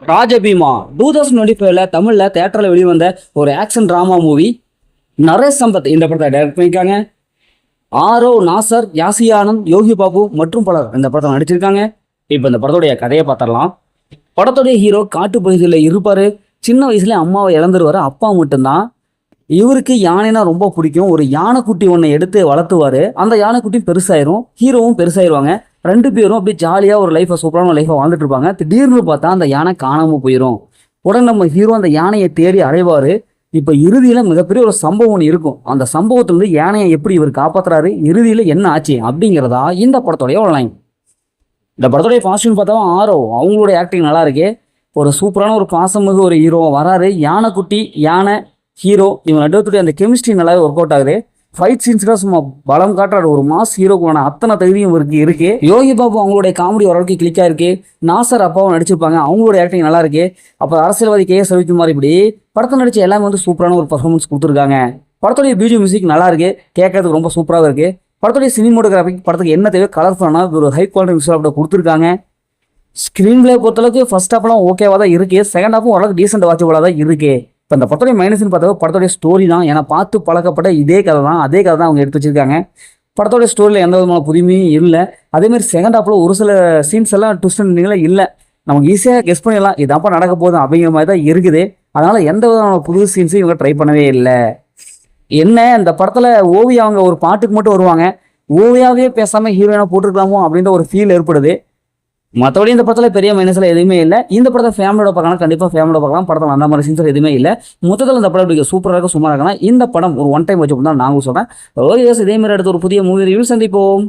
Rajabheema two thousand twenty ஃபைவ்ல தமிழில் தேட்டரில் வெளிவந்த ஒரு action drama movie Naresh Sampath இந்த படத்தை டைரக்ட் பண்ணியிருக்காங்க. ஆரோ நாசர் யாசி ஆனந்த் யோகி பாபு மற்றும் பலர் இந்த படத்தில் நடிச்சிருக்காங்க. இப்போ இந்த படத்துடைய கதையை பார்த்துடலாம். படத்துடைய ஹீரோ காட்டு பகுதியில் இருப்பார். சின்ன வயசுல அம்மாவை இழந்துருவார். அப்பா மட்டும்தான். இவருக்கு யானைனா ரொம்ப பிடிக்கும். ஒரு யானைக்குட்டி ஒன்றை எடுத்து வளர்த்துவார். அந்த யானைக்குட்டி பெருசாயிரும். ஹீரோவும் பெருசாயிருவாங்க. ரெண்டு பேரும் அப்படியே ஜாலியாக ஒரு லைஃப்பை சூப்பரான லைஃப்பை வாழ்ந்துட்டு இருப்பாங்க. திடீர்னு பார்த்தா அந்த யானை காணாமல் போயிடும் உடனே நம்ம ஹீரோ அந்த யானையை தேடி அடைவார். இப்போ இறுதியில் மிகப்பெரிய ஒரு சம்பவம் ஒன்று இருக்கும். அந்த சம்பவத்திலிருந்து யானையை எப்படி இவர் காப்பாற்றுறாரு இறுதியில் என்ன ஆச்சு? அப்படிங்கிறதா இந்த படத்தோடைய ஒன்லைன் இந்த படத்தோடைய காஸ்டியூம் பார்த்தா ஆரோ. அவங்களுடைய ஆக்டிங் நல்லா இருக்கு. ஒரு சூப்பரான ஒரு பாசமிகு ஒரு ஹீரோ வராரு. யானைக்குட்டி யானை ஹீரோ இவங்க நடுவத்துடைய அந்த கெமிஸ்ட்ரி நல்லாவே ஒர்க் அவுட் ஆகுது. ஃபைட் சீன்ஸ்லாம் சும்மா பலம் காட்டுறாரு. ஒரு மாஸ் ஹீரோக்கான அத்தனை தகுதியும் இருக்கு இருக்கு. யோகி பாபு அவங்களுடைய காமெடி ஓரளவுக்கு கிளிக்காக இருக்கு நாசர் அப்பாவும் நடிச்சிருப்பாங்க. அவங்களோட ஆக்டிங் நல்லா இருக்கு. அப்புறம் அரசியல்வாதி கே எஸ் ரவிக்குமார் இப்படி படத்தை நடிச்ச எல்லாமே வந்து சூப்பரான ஒரு பர்ஃபார்மன்ஸ் கொடுத்துருக்காங்க. படத்துடைய பியூஜி மியூசிக் நல்லா இருக்கு. கேட்கறதுக்கு ரொம்ப சூப்பராக இருக்கு. படத்துடைய சினிமோட்டோகிராஃபிக் படத்துக்கு என்ன தேவை கலர்ஃபுல்லான ஒரு ஹை குவாலிட்டி விஷயம் அப்படி கொடுத்துருக்காங்க. ஸ்க்ரீன் பிளே பொறுத்தளவுக்கு ஃபர்ஸ்ட் ஹாஃப்லாம் ஓகேவாக தான் இருக்கு. செகண்ட் ஹாஃபும் ஓரளவுக்கு டீசென்ட் வாட்சபுளாக தான் இருக்கு. இப்போ இந்த படத்துடைய மைனஸ்னு பார்த்தா படத்துடைய ஸ்டோரி தான். ஏன்னா பார்த்து பழக்கப்பட்ட இதே கதை தான். அதே கதை தான் அவங்க எடுத்து வச்சிருக்காங்க. படத்தோடைய ஸ்டோரியில் எந்த விதமான புதுமையும் இல்லை. அதேமாதிரி செகண்ட் ஹாஃபில் ஒரு சில சீன்ஸ் எல்லாம் ட்விஸ்ட் நீங்களே இல்லை. நமக்கு ஈஸியாக கெஸ் பண்ணிடலாம். இதாப்பா நடக்க போதும் அப்படிங்கிற மாதிரி தான் இருக்குது. அதனால் எந்த விதமான புது சீன்ஸையும் இவங்க ட்ரை பண்ணவே இல்லை. என்ன இந்த படத்தில் ஓவியா அவங்க ஒரு பாட்டுக்கு மட்டும் வருவாங்க. ஓவியாவே பேசாமல் ஹீரோயினாக போட்டிருக்கலாமோ அப்படின்ற ஒரு ஃபீல் ஏற்படுது. மற்றபடி இந்த படத்தில் பெரிய மைனஸில் எதுவுமே இல்லை. இந்த படத்தை ஃபேமிலியோட பார்க்கலாம் கண்டிப்பாக ஃபேமிலியோட பார்க்கலாம். படத்தில் அந்த மாதிரி சீன்ஸ் எதுவுமே இல்லை. மொத்தத்தில் இந்த படம் இப்படி சூப்பராக இருக்கும் சும்மா இருக்கலாம் இந்த படம் ஒரு ஒன் டைம் வச்சு தான் நாங்களும் சொல்கிறேன் ஓகே இதே மாதிரி அடுத்த ஒரு புதிய மூவி ரிவ்யூ சந்திப்போம்.